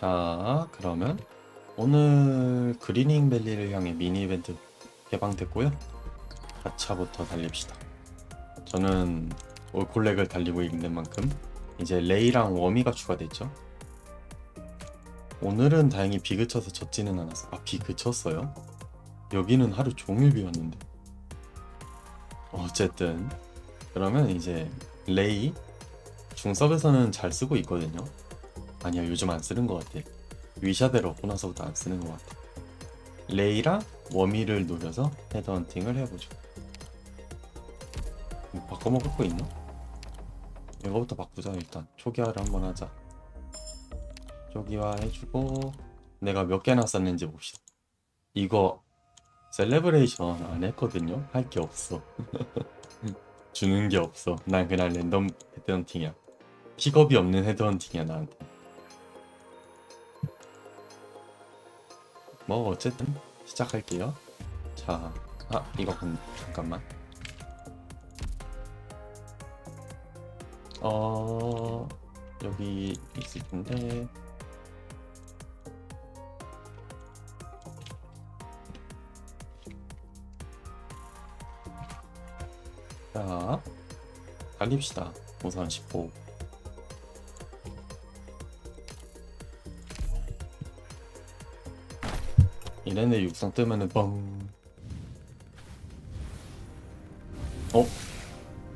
자, 그러면 오늘 그리닝 밸리를 향해 미니 이벤트 개방됐고요. 가차부터 달립시다. 저는 올콜렉을 달리고 있는 만큼 이제 레이랑 워미가 추가됐죠. 오늘은 다행히 비 그쳐서 젖지는 않았어. 아, 비 그쳤어요? 여기는 하루 종일 비 왔는데. 어쨌든 그러면 이제 레이 중섭에서는 잘 쓰고 있거든요. 아니야 요즘 안 쓰는 것 같아. 위샤대를 얻고 나서부터 안 쓰는 것 같아. 레이랑 워미를 노려서 헤드헌팅을 해보죠. 뭐 바꿔먹을 거 있나? 이거부터 바꾸자 일단 초기화를 한번 하자. 초기화 해주고 내가 몇 개나 썼는지 봅시다. 이거 셀레브레이션 안 했거든요. 할 게 없어. 주는 게 없어. 난 그냥 랜덤 헤드헌팅이야. 픽업이 없는 헤드헌팅이야 나한테. 뭐 어쨌든 시작할게요. 자, 아 이거 건- 잠깐만. 어 여기 있을 텐데. 자, 달립시다. 우선 10 이랜드 육성 뜨면은 뻥 어?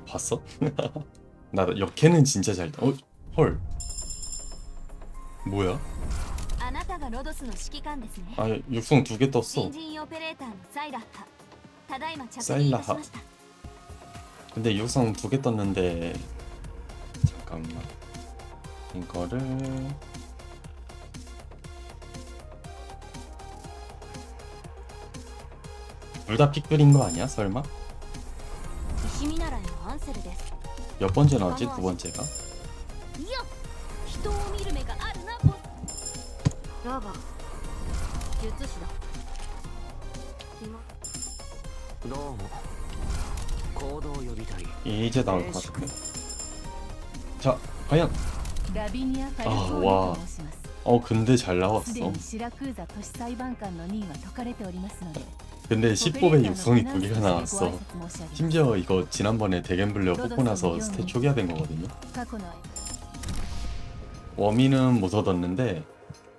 봤어? 나 역캐는 진짜 잘 어? 헐 뭐야? 아 육성 두 개 떴어 사일라하 근데 육성 두 개 떴는데 잠깐만 이거를 둘 다 픽들인 거 아니야? 설마? 몇 번째 나왔지? 두 번째가? 이제 나올 것 같은데 자 과연 아, 와. ニア・ファルあコーわあニと申します。 어 근데 잘 すで 나왔어 にシラクーザ都市裁判官の任は解かれておりますので、 근데 10법에 육성이 두 개가 ご 나왔어 挨拶申し上げます。 심지어 이거 지난번에 대겐블레어 뽑고 나서 스탯 초기화된 거거든요 過去の 워미는 못 얻었는데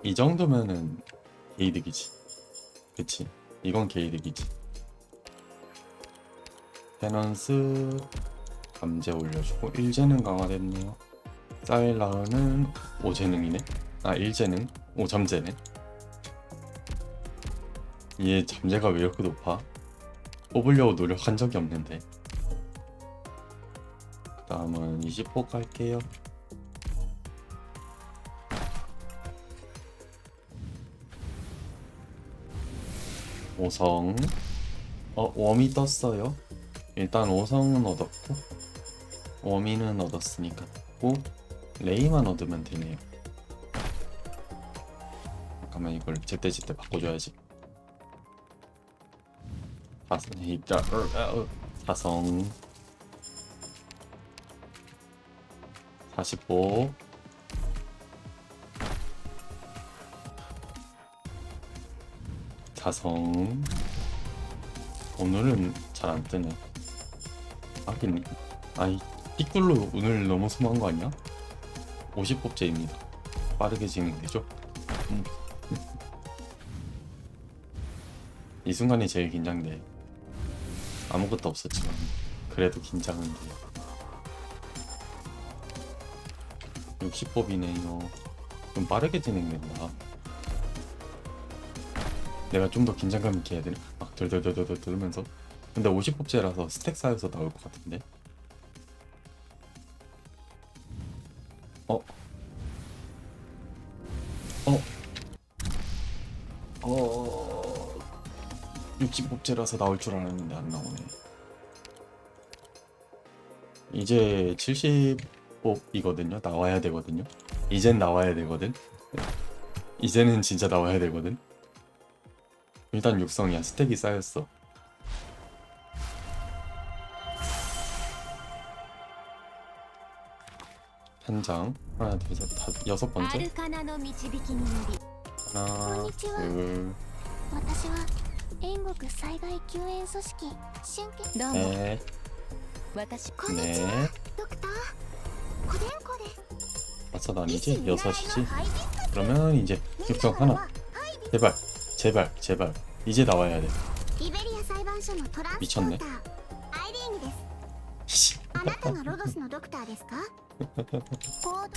이 정도면은 게이득이지 그치 이건 게이득이지 페넌스 감재 올려주고 1재능 강화됐네요 사일라는 5재능이네 아 1재능 5잠재네. 얘 잠재가 왜 이렇게 높아? 뽑으려고 노력한 적이 없는데. 그 다음은 20호 갈게요. 오성. 어 웜이 떴어요. 일단 오성은 얻었고 웜이는 얻었으니까 고 레이만 얻으면 되네요 잠깐만 이걸 제때 제때 바꿔줘야지. 사성 입자 어, 어, 사성. 45 자성. 오늘은 잘 안 뜨네. 하긴 아이 띠꿀로 오늘 너무 소모한 거 아니야? 50법제입니다. 빠르게 진행되죠? 음. 이 순간이 제일 긴장돼. 아무것도 없었지만 그래도 긴장은 돼요 60법이네요 좀 빠르게 진행된다. 내가 좀 더 긴장감 있게 해야 되나? 막 덜덜덜덜 들으면서. 근데 50법제라서 스택 쌓여서 나올 것 같은데 복제라서 나올 줄 알았는데 안 나오네. 이제 70뽑이거든요. 나와야 되거든요. 이젠 나와야 되거든. 이제는 진짜 나와야 되거든. 일단 육성이야. 스택이 쌓였어. 한 장, 하나, 둘, 셋, 다, 여섯 번째. 하나, 둘, 援国災害救援組織春季どうも 넷, 私こんにちは 넷. ドクターコデンコです다섯 医 아니지? 師見習いの 여섯이지? ハイビスカス 그러면 이제 みん 육성 なの 하나. はハイビ 제발, 제발, 제발. 이제 나와야 돼. イベリア裁判所のトランスポーター 미쳤네. アイリーンです 씨. あなたがロドスのドクターですかコード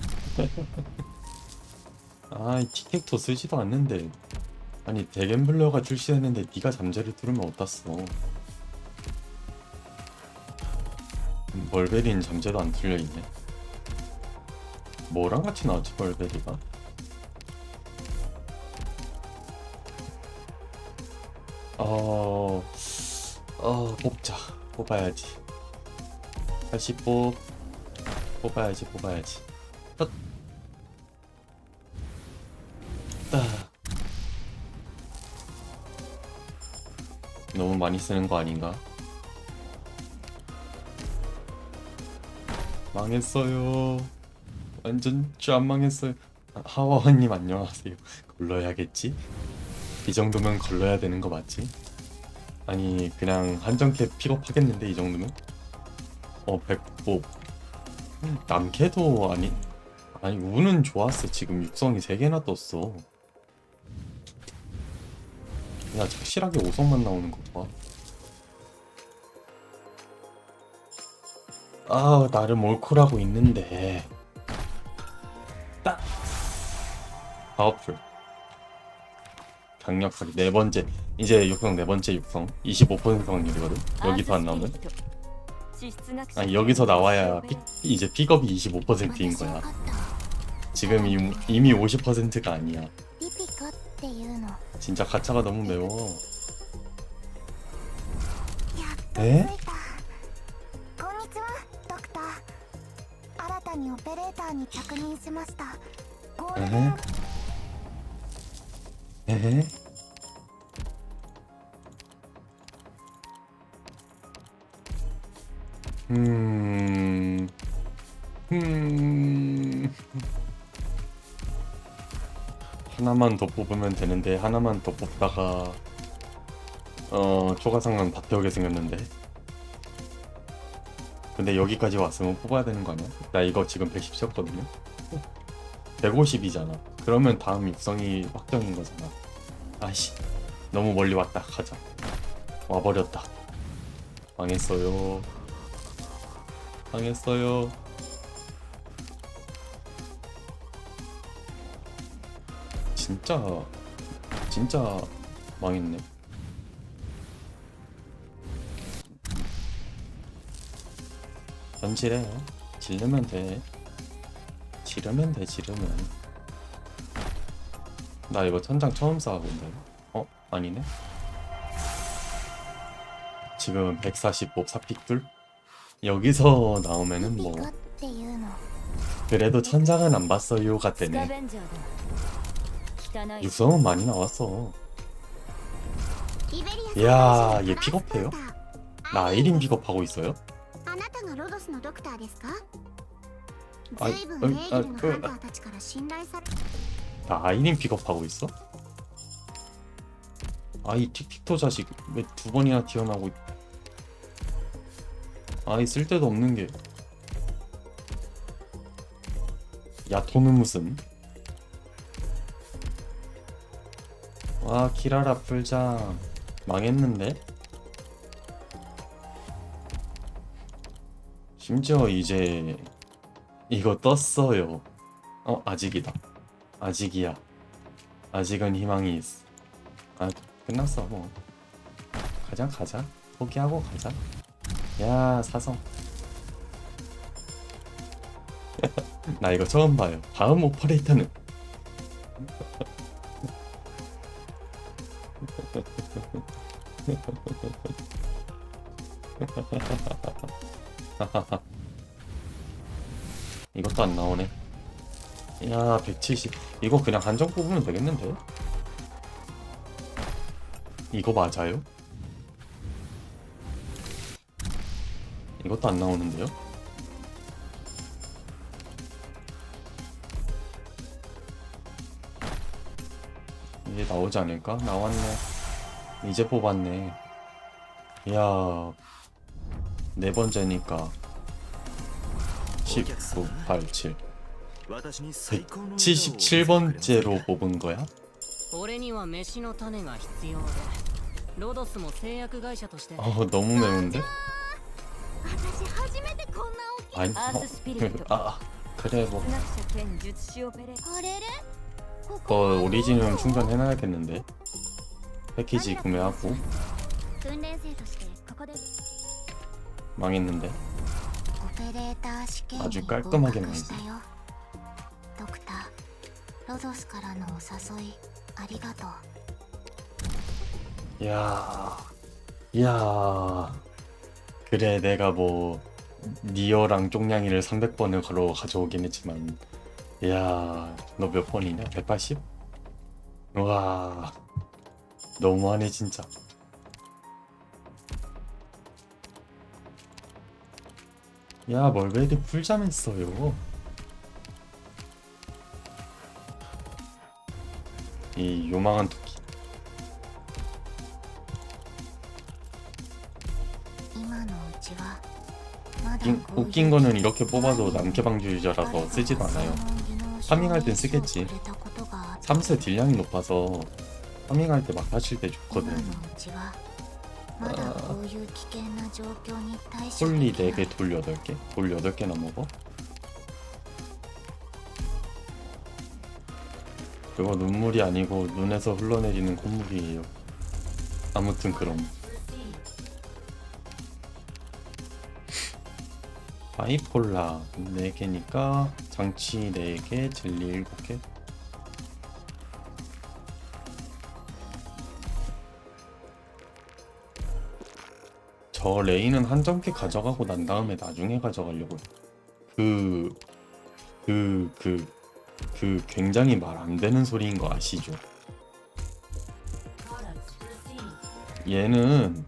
아, 이 티켓도 쓰지도 않는데. 아니, 대갬블러가 출시했는데 네가 잠재를 뚫으면 어떻어? 멀베리는 잠재도 안 뚫려 있네. 뭐랑 같이 나왔지 멀베리가? 어, 어 뽑자. 뽑아야지. 다시 뽑. 뽑아야지, 뽑아야지. 헛. 너무 많이 쓰는 거 아닌가? 망했어요. 완전 쫙 망했어요. 아, 하와원님 안녕하세요. 걸러야겠지? 이 정도면 걸러야 되는 거 맞지? 아니 그냥 한정캡 픽업하겠는데 이 정도면? 어 백보 남캐도 아니 아니 운은 좋았어 지금 육성이 3개나 떴어 야 착실하게 5성만 나오는 것봐. 아 나름 올콜하고 있는데. 딱! 아홉줄. 강력하게 네 번째 이제 육성 네 번째 육성. 25% 확률이거든? 여기서 안 나오면 아니 여기서 나와야 픽, 이제 픽업이 25%인 거야. 지금 이미 50%가 아니야. 진짜 가차가 너무 매워 と着えいた 하나만 더 뽑으면 되는데 하나만 더 뽑다가 어 초과상은 다 태우게 생겼는데. 근데 여기까지 왔으면 뽑아야 되는 거 아니야? 나 이거 지금 110였거든요. 150이잖아. 그러면 다음 육성이 확정인 거잖아. 아씨 너무 멀리 왔다 가자. 와버렸다. 망했어요. 망했어요 진짜 진짜 망했네. 현실해요 지르면 돼. 지르면 돼 지르면. 나 이거 천장 처음 쌓아본다. 어? 아니네? 지금 145 사픽둘? 여기서 나오면은 뭐. 그래도 천장은 안 봤어요가 되네 육성은 많이 나왔어 이야 얘 픽업해요? 나 아이린 픽업하고 있어요? 아, 그, 아, 아, 그, 아. 나 아이린 픽업하고 있어? 아이 틱틱토 자식 왜 두 번이나 튀어나오고 있... 아이 쓸데도 없는 게 야토는 무슨 와 키라라 풀장 망했는데? 심지어 이제 이거 떴어요 어 아직이다 아직이야. 아직은 희망이 있어. 아 끝났어 뭐. 가자 가자. 포기하고 가자. 야 사성. 나 이거 처음 봐요. 다음 오퍼레이터는 야, 170. 이거 그냥 한정 뽑으면 되겠는데? 이거 맞아요? 이것도 안 나오는데요? 이게 나오지 않을까? 나왔네. 이제 뽑았네. 이야, 네 번째니까 19, 8, 7. 私に最高の 77번째로 뽑은 거야? 俺には飯の種が必要でロドスも製薬会社として 어, 너무 매운데? 私初めてこんな大きい 아니, アーススピリット 아, 그래 뭐. 哲学者兼術師オペレあれれこ 그 오리지늄 충전해놔야겠는데. 패키지 구매하고 訓練生としてここで 망했는데. オペレーター試験に 아주 合 깔끔하게 格したよ ドクターロドスからのお誘いありがとう 야, 야. 그래, 내가 뭐 니어랑 쪽냥이를 300번을 걸어 가져오긴 했지만, 야, 너 몇 번이냐? 180? 와, 너무하네 진짜. 야, 멀베리 풀잠했어요. 이 요망한 토끼. 今のうちはまだ 웃긴, こういう 웃긴 거는 이렇게 뽑아도 남캐방주 유저라서 쓰지도 않아요. 파밍할 땐 쓰겠지. 3세 딜량이 높아서 파밍할 때 막 하실 때 今 좋거든. のうちはまだこういう危険な状況に対処 홀리 できない 4개, 돌 8개? 돌 8개나 먹어? 그거 눈물이 아니고 눈에서 흘러내리는 콧물이에요. 아무튼 그럼. 바이폴라 4개니까 장치 4개, 젤리 7개. 저 레이는 한 점께 가져가고 난 다음에 나중에 가져가려고요. 그, 그, 그, 그 굉장히 말 안 되는 소리인 거 아시죠? 얘는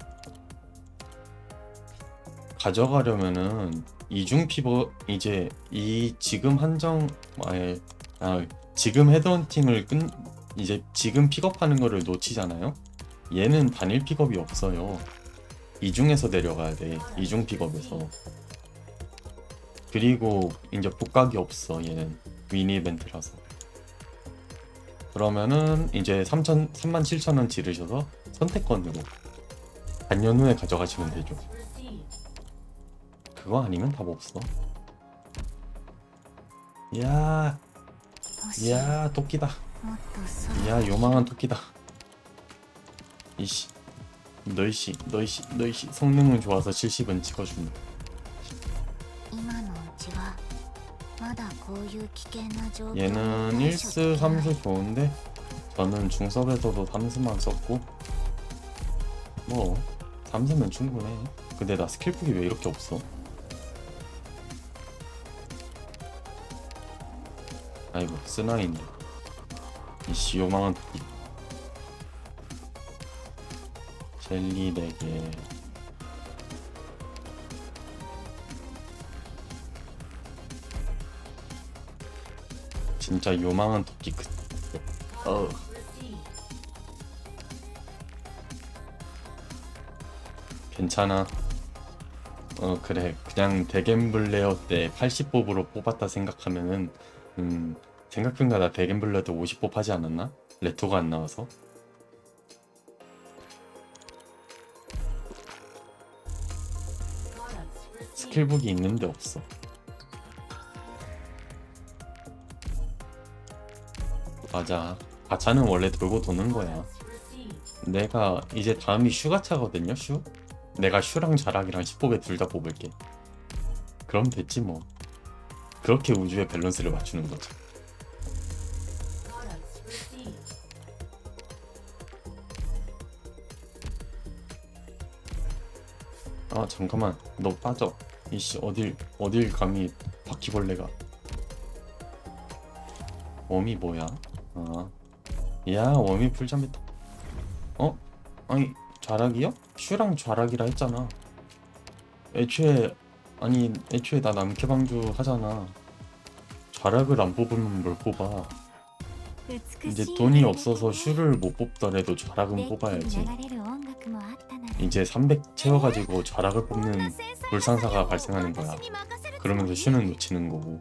가져가려면은 이중 피버 이제 이 지금 한정 아예 아 지금 헤드헌팅을 끝 이제 지금 픽업하는 거를 놓치잖아요. 얘는 단일 픽업이 없어요. 이중에서 내려가야 돼. 이중 픽업에서. 그리고 이제 복각이 없어. 얘는 미니 이벤트라서. 그러면은 이제 3천, 3만 7천원 지르셔서 선택권으로 반년 후에 가져가시면 되죠. 그거 아니면 답 없어. 이야 이야 토끼다. 이야 요망한 토끼다. 이씨 너희씨 너희씨 너희씨 성능은 좋아서 70은 찍어준다. 얘는 1스 3스 좋은데 저는 중섭에서도 3스만 썼고 뭐 3스면 충분해. 근데 나 스킬북이 왜 이렇게 없어? 아이고 쓰나인데. 이씨 요망한 젤리 4개. 진짜 요망한 토끼 그... 어. 괜찮아. 어 그래. 그냥 대갬블레어 때 80뽑으로 뽑았다 생각하면은 음 생각해보니까 나 대갬블레어 때 50뽑 하지 않았나? 레토가 안 나와서. 스킬북이 있는데 없어 맞아. 가차는 원래 돌고 도는 거야. 내가 이제 다음이 슈가 차거든요 슈? 내가 슈랑 자락이랑 10뽑에 둘 다 뽑을게. 그럼 됐지 뭐. 그렇게 우주의 밸런스를 맞추는 거지. 아 잠깐만. 너 빠져. 이씨 어딜 어딜 감히 바퀴벌레가. 웜이 뭐야 아. 야 워미 풀잠했다 어? 아니 좌락이요? 슈랑 좌락이라 했잖아. 애초에 아니 애초에 나 남캐방주 하잖아. 좌락을 안 뽑으면 뭘 뽑아? 이제 돈이 없어서 슈를 못 뽑더라도 좌락은 뽑아야지. 이제 300 채워가지고 좌락을 뽑는 불상사가 발생하는 거야. 그러면서 슈는 놓치는 거고.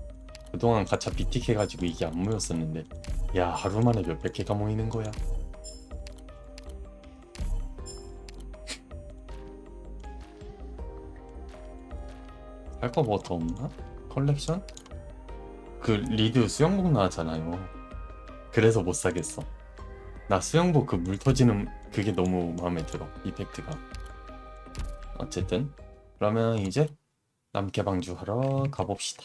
그동안 가차 BTK 가지고 이게 안 모였었는데 야 하루 만에 몇백 개가 모이는 거야. 할 거 뭐 더 없나? 컬렉션? 그 리드 수영복 나왔잖아요. 그래서 못 사겠어. 나 수영복 그 물 터지는 그게 너무 마음에 들어. 이펙트가. 어쨌든 그러면 이제 남개방주 하러 가봅시다.